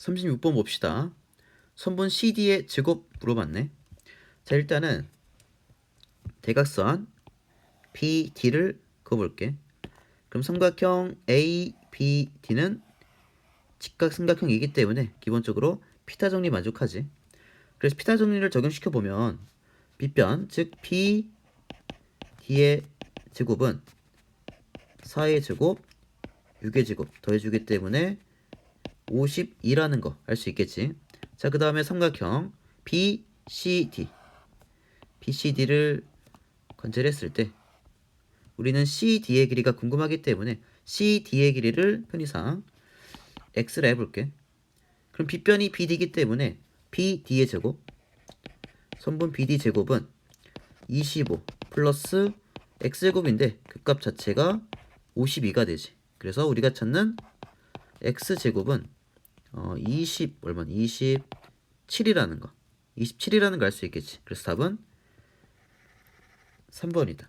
36번 봅시다. 선분 CD의 제곱 물어봤네. 자, 일단은 대각선 PD를 그어볼게. 그럼 삼각형 ABD는 직각 삼각형이기 때문에 기본적으로 피타 정리 만족하지. 그래서 피타 정리를 적용시켜 보면 빗변 즉 PD의 제곱은 4의 제곱 6의 제곱 더해주기 때문에 52라는 거 알 수 있겠지. 자, 그 다음에 삼각형 BCD. BCD를 관찰했을 때 우리는 CD의 길이가 궁금하기 때문에 CD의 길이를 편의상 X라 해볼게. 그럼 빗변이 BD이기 때문에 BD의 제곱 선분 BD 제곱은 25 플러스 X제곱인데 그 값 자체가 52가 되지. 그래서 우리가 찾는 X제곱은 어, 20 얼마 27이라는 거. 27이라는 거알수 있겠지. 그래서 답은 3번이다.